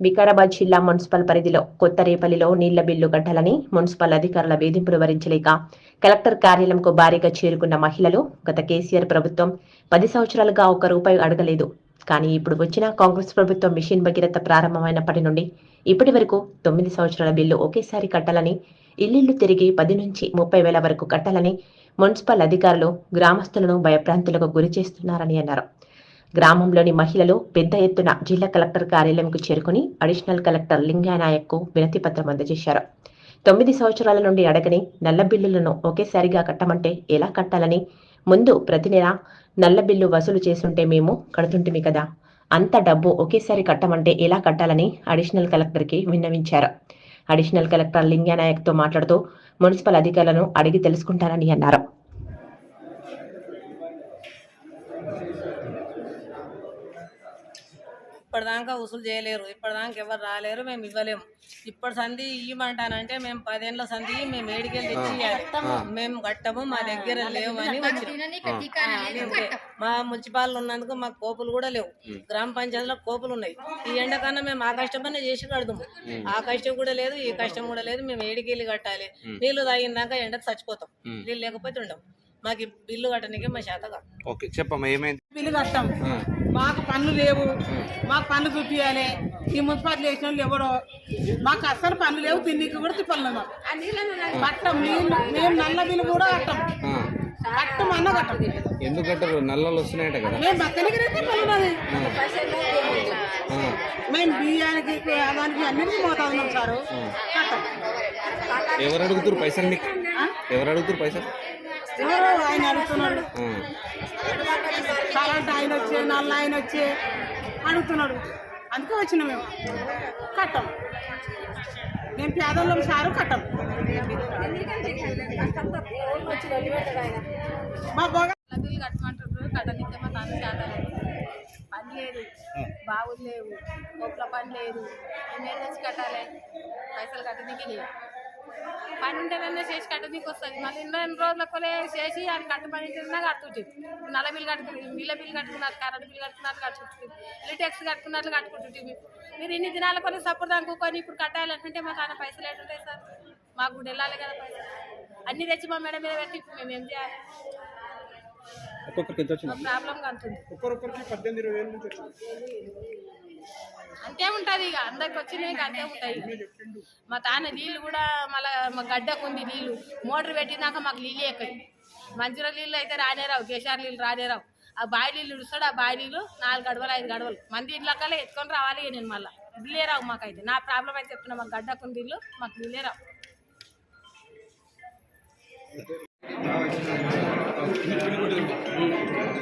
వికారాబాద్ జిల్లా మున్సిపల్ పరిధిలో కొత్త రేపల్లిలో నీళ్ళ బిల్లు కట్టాలని మున్సిపల్ అధికారుల వేధింపులు భరించలేక కలెక్టర్ కార్యాలయంకు భారీగా చేరుకున్న మహిళలు గత కేసీఆర్ ప్రభుత్వం పది సంవత్సరాలుగా ఒక్క రూపాయి అడగలేదు. కానీ ఇప్పుడు వచ్చిన కాంగ్రెస్ ప్రభుత్వం మిషన్ భగీరథ ప్రారంభమైనప్పటి నుండి ఇప్పటి వరకు తొమ్మిది సంవత్సరాల బిల్లు ఒకేసారి కట్టాలని ఇల్లిల్లు తిరిగి పది నుంచి ముప్పై వేల వరకు కట్టాలని మున్సిపల్ అధికారులు గ్రామస్తులను భయప్రాంతులకు గురి చేస్తున్నారని అన్నారు. గ్రామంలోని మహిళలు పెద్ద ఎత్తున జిల్లా కలెక్టర్ కార్యాలయంకు చేరుకుని అడిషనల్ కలెక్టర్ లింగానాయక్కు వినతి పత్రం అందజేశారు. తొమ్మిది సంవత్సరాల నుండి అడగని నల్ల బిల్లులను ఒకేసారిగా కట్టమంటే ఎలా కట్టాలని? ముందు ప్రతి నెల నల్ల బిల్లు వసూలు చేసుంటే మేము కడుతుంటిమి కదా? అంత డబ్బు ఒకేసారి కట్టమంటే ఎలా కట్టాలని అడిషనల్ కలెక్టర్కి విన్నవించారు. అడిషనల్ కలెక్టర్ లింగానాయక్తో మాట్లాడుతూ మున్సిపల్ అధికారులను అడిగి తెలుసుకుంటారని అన్నారు. ఇప్పటిదాకా వసూలు చేయలేరు. ఇప్పటిదాకా ఎవరు రాలేరు మేము ఇవ్వలేము. ఇప్పటి సంధి ఇవ్వమంటానంటే మేము పదేళ్ళ సంధి మేము ఏడికెళ్ళి తెచ్చి. మేము కట్టము మా దగ్గర లేవు అని. మా మున్సిపాల్ ఉన్నందుకు మాకు కోపులు కూడా లేవు. గ్రామ పంచాయతీలో కోపులు ఉన్నాయి. ఈ ఎండకన్నా మేము ఆ కష్టమనే చేసి కడదాము. ఆ కష్టం కూడా లేదు ఈ కష్టం కూడా లేదు మేము ఏడికెళ్ళి కట్టాలి. నీళ్ళు తాగిందాక ఎండకు చచ్చిపోతాం. నీళ్ళు లేకపోతే ఉండవు. మాకు బిల్లు కట్టడానికి మా శాత కాదు. ఓకే చెప్పమ్మా ఏమైంది? బిల్లు కట్టాం. మాకు పనులు లేవు. మాకు పనులు చూపించాలి ఈ మున్సిపాలిటీ చేసిన వాళ్ళు ఎవరో. మాకు అస్సలు పనులు లేవు తిన్నికి కూడా తిప్పలు మాకు. కట్టం నీళ్ళు మేము నల్ల బిల్లు కూడా కట్టం. కట్టం అన్న కట్టం. ఎందుకు కట్టరు? నల్లలు వస్తున్నాయట కదా. మేము బతకనికి తిప్పలు ఉన్నది ఆ, మేము బియ్యానికి దానికి అన్నిటికీ మోతాదు సారు. కట్టం. ఎవరు అడుగుతారు పైసలు మీకు ఎవరు అడుగుతారు పైసలు? ఎవరో ఆయన అడుగుతున్నాడు. కరెంట్ ఆయన వచ్చే నల్ల ఆయన వచ్చే అడుగుతున్నాడు. అందుకే వచ్చినాం మేము. కట్టం. మేము పేదోళ్ళం సారు కట్టం. మా బాగా లగ్గులు కట్టమంటారు కట్టనిస్తే మా నాన్న చేతలేదు పని లేదు. బావులు లేవు. కోట్ల పని లేదు. నేను కట్టాలి? పైసలు కట్టడానికి లేదు. పని ఉంటేనన్నా చేసి కట్టనీకి వస్తుంది. మళ్ళీ ఎన్నో ఎన్ని రోజులకు చేసి కట్టమని తిన్నా కట్టుకుంటుంది. నల్ల బిల్లు కట్టుకుంటుంది బిల్ల బిల్లు కట్టుకున్నారు కరెంట్ బిల్లు కట్టుకున్నట్లు కట్టుకుంటుంది. ఇల్లు ట్యాక్స్ కట్టుకున్నట్లు కట్టుకుంటుంది మీరు ఇన్ని దినాల కొని సపోర్ట్ అనుకోని ఇప్పుడు కట్టాలంటే మాకు ఆయన పైసలు ఏంటుంటాయి సార్? మాకు కూడా వెళ్ళాలి కదా పైసలు. అన్నీ తెచ్చి మా మేడం మీద పెట్టి మేము ఏం చేయాలి? ఒక్కొక్కరికి ఎంత వచ్చింది? మా ప్రాబ్లం కంటుంది అంతే ఉంటుంది ఇక. అందరికి వచ్చినాయి అంతే ఉంటాయి మా తాన నీళ్ళు కూడా మళ్ళీ మా గడ్డకు ఉంది నీళ్ళు. మోటార్ పెట్టినాక మాకు నీళ్ళు ఎక్కయి మంచిర నీళ్ళు అయితే రానే రావు. కేశార్ నీళ్ళు రానే రావు. ఆ బావి నీళ్ళు ఇస్తాడు ఆ బావి నీళ్ళు నాలుగు గడవలు ఐదు గడవలు. మంది ఇళ్ళకల్లా ఎత్తుకొని రావాలి నేను మళ్ళీ. నీళ్ళే రావు మాకైతే. నా ప్రాబ్లం అయితే చెప్తున్నా మాకు గడ్డకు ఉంది నీళ్ళు మాకు నీళ్ళే రావు. లైక్